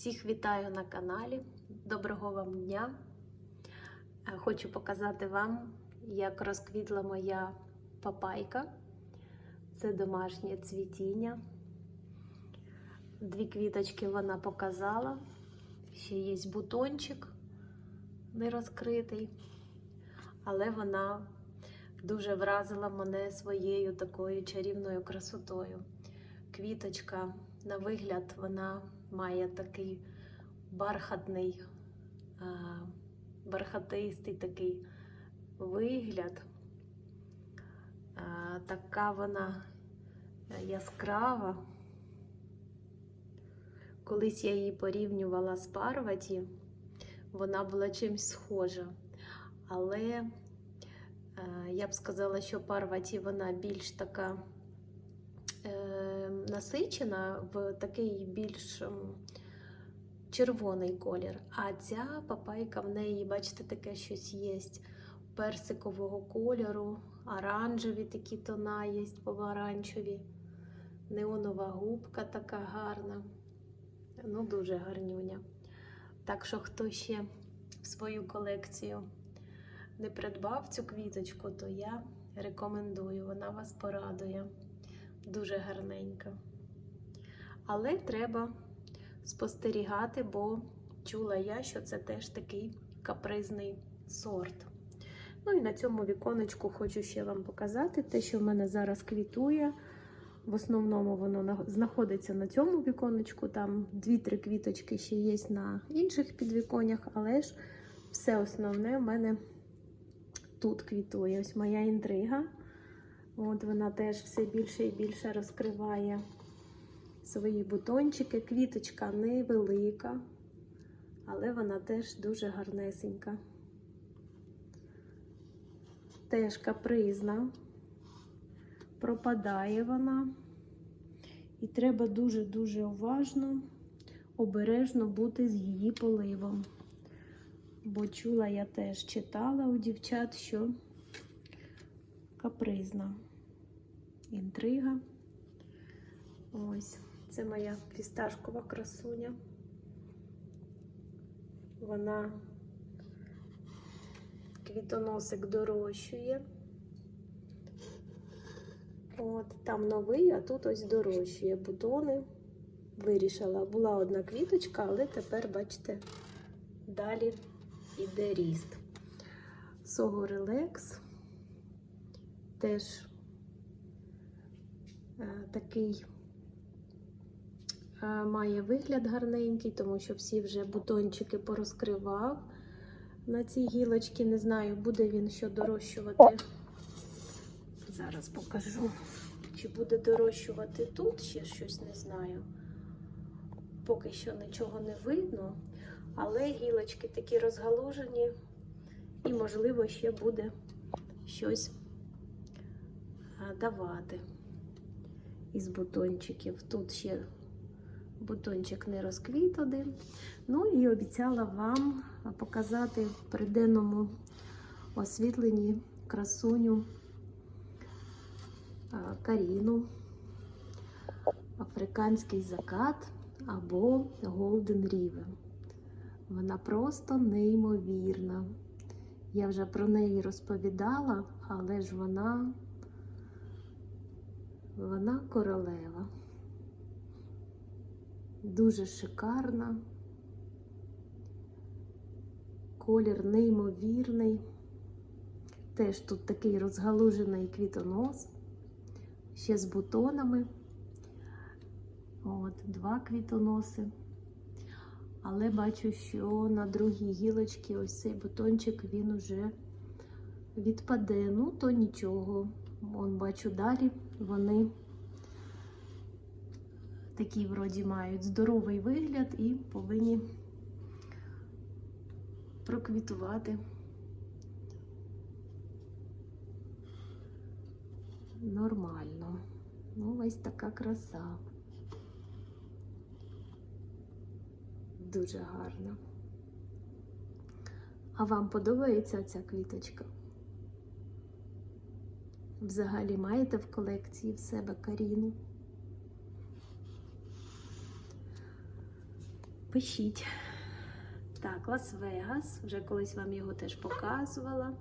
Всіх вітаю на каналі. Доброго вам дня! Е, Хочу показати вам, як розквітла моя папайка. Це домашнє цвітіння. Дві квіточки вона показала. Ще є бутончик не розкритий, але вона дуже вразила мене своєю такою чарівною красотою. Квіточка, на вигляд, вона має такий бархатний, бархатистий такий вигляд. Така вона яскрава. Колись я її порівнювала з Парваті, вона була чимось схожа. Але е, я б сказала, що Парваті вона більш така е, насичена в такий більш червоний колір. А ця папайка в неї, бачите, таке щось є персикового кольору, оранжеві такі тона є, помаранчеві, неонова губка така гарна. Ну, дуже гарнюня. Так що, хто ще в свою колекцію не придбав цю квіточку, то я рекомендую, вона вас порадує. Дуже гарненька. Але треба спостерігати, бо чула я, що це теж такий капризний сорт. Ну і на цьому віконечку хочу ще вам показати те, що в мене зараз квітує. В основному воно знаходиться на цьому віконечку. Там 2-3 квіточки ще є на інших підвіконнях, але ж все основне в мене тут квітує. Ось моя інтрига. От вона теж все більше і більше розкриває свої бутончики. Квіточка невелика, але вона теж дуже гарнесенька. Теж капризна, пропадає вона. І треба дуже-дуже уважно, обережно бути з її поливом. Бо чула я теж читала у дівчат, що капризна інтрига. Ось, це моя фісташкова красуня. Вона квітоносик дорощує. От, там новий, а тут ось дорощує бутони. Вирішила, була одна квіточка, але тепер, бачите, далі іде ріст. Сого Релекс теж е, такий е, має вигляд гарненький, тому що всі вже бутончики порозкривав на цій гілочці. Не знаю, буде він що дорощувати. Зараз покажу, чи буде дорощувати тут ще щось, не знаю. Поки що нічого не видно, але гілочки такі розгалужені, і, можливо, ще буде щось давати із бутончиків. Тут ще бутончик не розквіт один. Ну і обіцяла вам показати при денному освітленні красуню Каріну, африканський закат або Golden River. Вона просто неймовірна. Я вже про неї розповідала, але ж вона, вона королева. Дуже шикарна. Колір неймовірний. Теж тут такий розгалужений квітонос, ще з бутонами. От, два квітоноси. Але бачу, що на другій гілочці ось цей бутончик він уже відпаде. Ну, то нічого. Вон бачу далі, вони такий вроді мають здоровий вигляд і повинні проквітувати. Нормально. Ну, ось така краса. Дуже гарно. А вам подобається ця квіточка? Взагалі маєте в колекції в себе Каріну? Пишіть. Так, Лас-Вегас. Вже колись вам його теж показувала.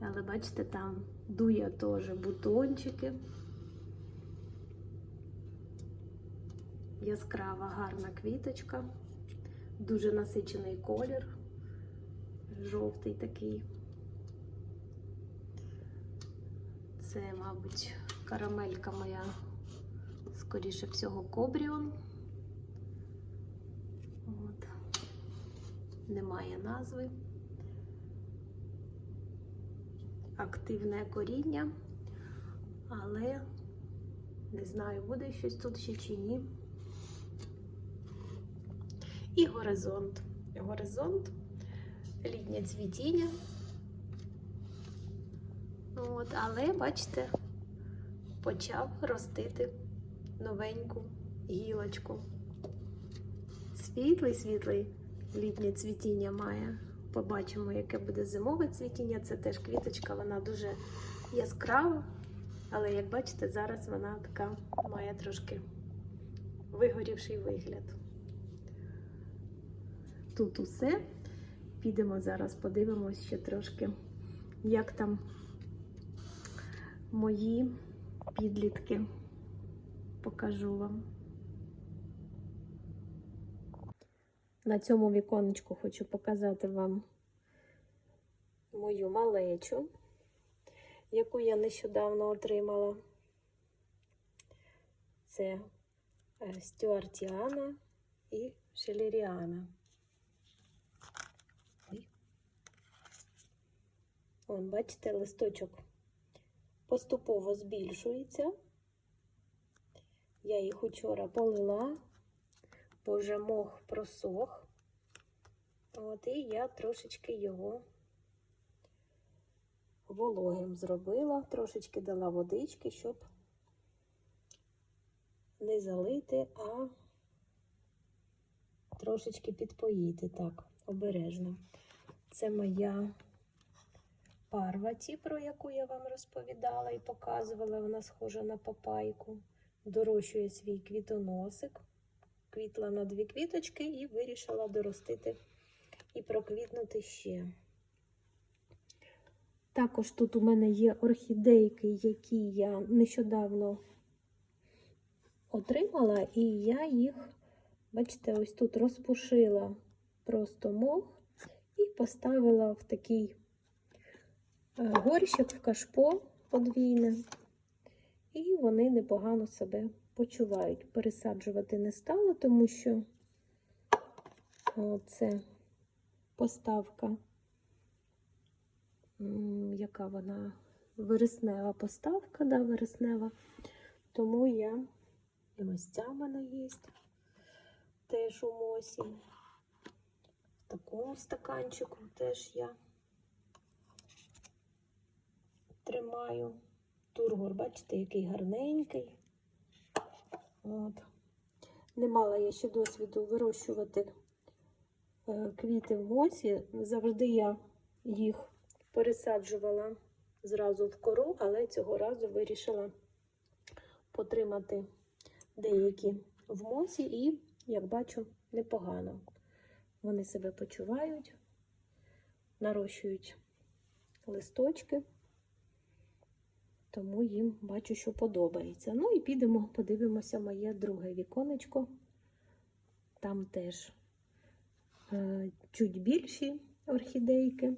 Але бачите, там дує теж бутончики. Яскрава гарна квіточка, дуже насичений колір, жовтий такий. Це, мабуть, карамелька моя, скоріше всього, кобріон. От. Немає назви. Активне коріння, але не знаю, буде щось тут ще чи ні. І горизонт. Горизонт, літнє цвітіння. От, але, бачите, почав ростити новеньку гілочку. Світлий, світлий літнє цвітіння має. Побачимо, яке буде зимове цвітіння. Це теж квіточка, вона дуже яскрава. Але, як бачите, зараз вона така має трошки вигорівший вигляд. Тут усе. Підемо зараз, подивимось ще трошки, як там мої підлітки. Покажу вам. На цьому віконечку хочу показати вам мою малечу, яку я нещодавно отримала. Це е, Стюартіана і Шелеріана. Ой. Вон, бачите, листочок поступово збільшується. Я їх учора полила, бо вже мох просох. От, і я трошечки його вологим зробила, трошечки дала водички, щоб не залити, а трошечки підпоїти так, обережно. Це моя парваті, про яку я вам розповідала і показувала. Вона схожа на папайку. Дорощує свій квітоносик. Квітла на дві квіточки і вирішила доростити і проквітнути ще. Також тут у мене є орхідейки, які я нещодавно отримала, і я їх, бачите, ось тут розпушила просто мох і поставила в такий горщик в кашпо подвійне. І вони непогано себе почувають. Пересаджувати не стала, тому що це поставка, яка вона вереснева поставка, да, вереснева. Тому я і ось ця в мене є теж у мосі. В такому стаканчику теж я тримаю. Тургор, бачите, який гарненький. От. Не мала я ще досвіду вирощувати е, квіти в мосі. Завжди я їх пересаджувала зразу в кору, але цього разу вирішила потримати деякі в мосі і, як бачу, непогано. Вони себе почувають, нарощують листочки тому їм бачу, що подобається. Ну і підемо, подивимося моє друге віконечко. Там теж е, чуть більші орхідейки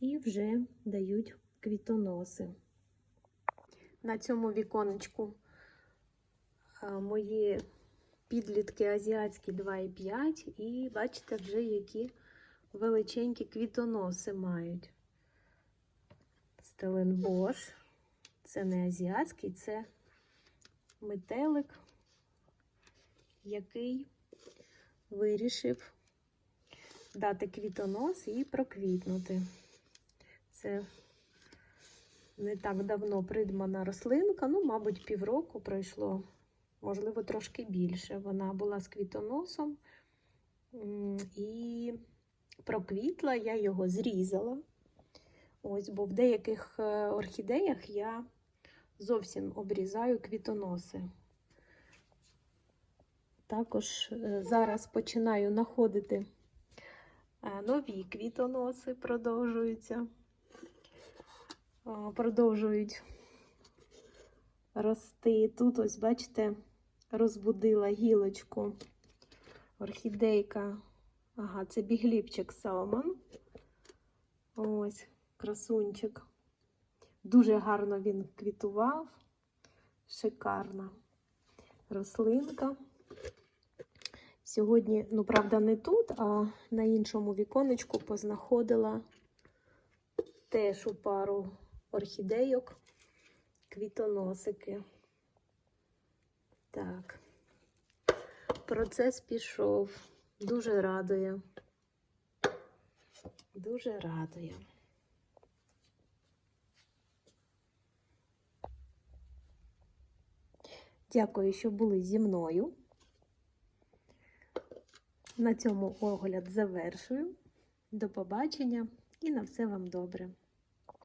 і вже дають квітоноси. На цьому віконечку е, мої підлітки азіатські 2,5 і бачите, вже які величенькі квітоноси мають. Стеленбош. Це не азіатський, це метелик, який вирішив дати квітонос і проквітнути. Це не так давно придбана рослинка, ну, мабуть, півроку пройшло, можливо, трошки більше. Вона була з квітоносом і проквітла, я його зрізала. Ось, бо в деяких е, орхідеях я зовсім обрізаю квітоноси. Також е, зараз починаю знаходити е, нові квітоноси, продовжуються. Продовжують рости. Тут, ось, бачите, розбудила гілочку орхідейка. Ага, це бігліпчик Салмон. Ось, красунчик. Дуже гарно він квітував. Шикарна рослинка. Сьогодні, ну, правда, не тут, а на іншому віконечку познаходила теж у пару орхідейок, квітоносики. Так, процес пішов. Дуже радує. Дуже радує. Дякую, що були зі мною. На цьому огляд завершую. До побачення і на все вам добре.